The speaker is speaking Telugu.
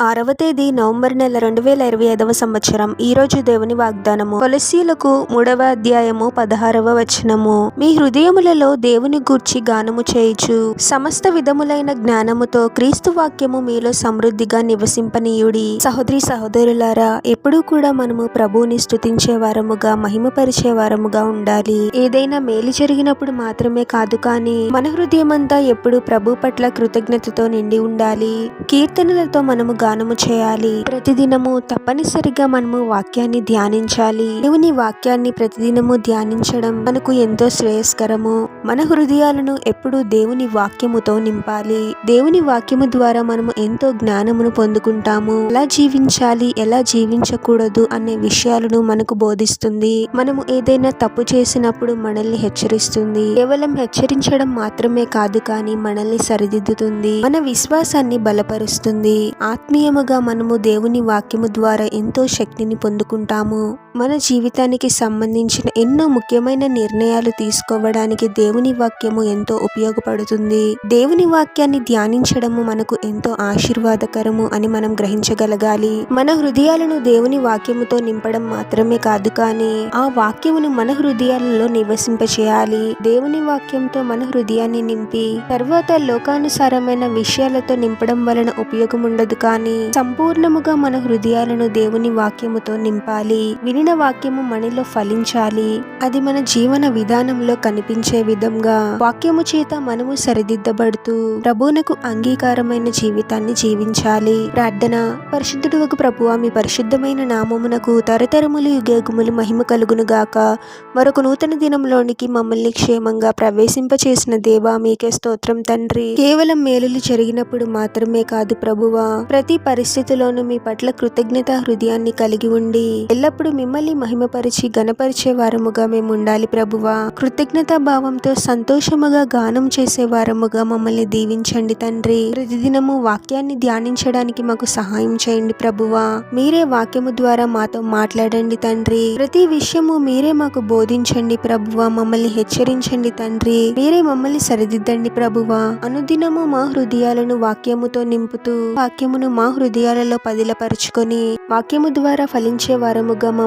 ఆరవ తేదీ నవంబర్ నెల రెండు వేల ఇరవై ఐదవ సంవత్సరం. ఈ రోజు దేవుని వాగ్దానము. కొలసీలకు మూడవ అధ్యాయము పదహారవ వచనము. మీ హృదయములలో దేవుని గూర్చి గానము చేయుచు సమస్త విధములైన జ్ఞానముతో క్రీస్తు వాక్యము మీలో సమృద్ధిగా నివసింపనీయుడి. సహోదరి సహోదరులారా ఎప్పుడూ కూడా మనము ప్రభువుని స్థుతించే వారముగా మహిమపరిచే వారముగా ఉండాలి. ఏదైనా మేలు జరిగినప్పుడు మాత్రమే కాదు కానీ మన హృదయమంతా ఎప్పుడు ప్రభు పట్ల కృతజ్ఞతతో నిండి ఉండాలి. కీర్తనలతో మనము గానము చేయాలి. ప్రతిదినము తప్పనిసరిగా మనము వాక్యాన్ని ధ్యానించాలి. దేవుని వాక్యాన్ని ప్రతిదినము ధ్యానించడం మనకు ఎంతో శ్రేయస్కరము. మన హృదయాలను ఎప్పుడు దేవుని వాక్యముతో నింపాలి. దేవుని వాక్యము ద్వారా మనము ఎంతో జ్ఞానమును పొందుకుంటాము. ఎలా జీవించాలి ఎలా జీవించకూడదు అనే విషయాలను మనకు బోధిస్తుంది. మనము ఏదైనా తప్పు చేసినప్పుడు మనల్ని హెచ్చరిస్తుంది. కేవలం హెచ్చరించడం మాత్రమే కాదు కానీ మనల్ని సరిదిద్దుతుంది. మన విశ్వాసాన్ని బలపరుస్తుంది. ఆత్మీయముగా మనము దేవుని వాక్యము ద్వారా ఎంతో శక్తిని పొందుకుంటాము. మన జీవితానికి సంబంధించిన ఎన్నో ముఖ్యమైన నిర్ణయాలు తీసుకోవడానికి దేవుని వాక్యము ఎంతో ఉపయోగపడుతుంది. దేవుని వాక్యాన్ని ధ్యానించడము మనకు ఎంతో ఆశీర్వాదకరము అని మనం గ్రహించగలగాలి. మన హృదయాలను దేవుని వాక్యముతో నింపడం మాత్రమే కాదు కానీ ఆ వాక్యమును మన హృదయాలలో నివసింపచేయాలి. దేవుని వాక్యంతో మన హృదయాన్ని నింపి తర్వాత లోకానుసారమైన విషయాలతో నింపడం వలన ఉపయోగం ఉండదు కానీ సంపూర్ణముగా మన హృదయాలను దేవుని వాక్యముతో నింపాలి. వినిన వాక్యము మనలో ఫలించాలి. అది మన జీవన విధానంలో కనిపించే విధంగా వాక్యము చేత మనము సరిదిద్దబడుతూ ప్రభువునకు అంగీకారమైన జీవితాన్ని జీవించాలి. ప్రార్థన. పరిశుద్ధుడు ఒక ప్రభువ మీ పరిశుద్ధమైన నామమునకు తరతరములు యుగములు మహిమ కలుగును గాక మరొక నూతన దినంలోనికి మమ్మల్ని క్షేమంగా ప్రవేశింపచేసిన దేవా మీకే స్తోత్రం తండ్రి. కేవలం మేలులు జరిగినప్పుడు మాత్రమే కాదు ప్రభువా ప్రతి పరిస్థితిలోనూ మీ పట్ల కృతజ్ఞత హృదయాన్ని కలిగి ఉండి ఎల్లప్పుడూ మిమ్మల్ని మహిమపరిచి గణపరిచే వారముగా మేము ఉండాలి ప్రభువా. కృతజ్ఞత భావంతో సంతోషముగా గానం చేసే వారముగా మమ్మల్ని దీవించండి తండ్రి. ప్రతిదినము వాక్యాన్ని ధ్యానించడానికి మాకు సహాయం చేయండి ప్రభువా. మీరే వాక్యము ద్వారా మాతో మాట్లాడండి తండ్రి. ప్రతి విషయము మీరే మాకు బోధించండి ప్రభువా. మమ్మల్ని హెచ్చరించండి తండ్రి. మీరే మమ్మల్ని సరిదిద్దండి ప్రభువా. అనుదినము మా హృదయాలను వాక్యముతో నింపుతూ వాక్యమును మా హృదయాలలో పదిలపరుచుకొని వాక్యము ద్వారా ఫలించే వారముగా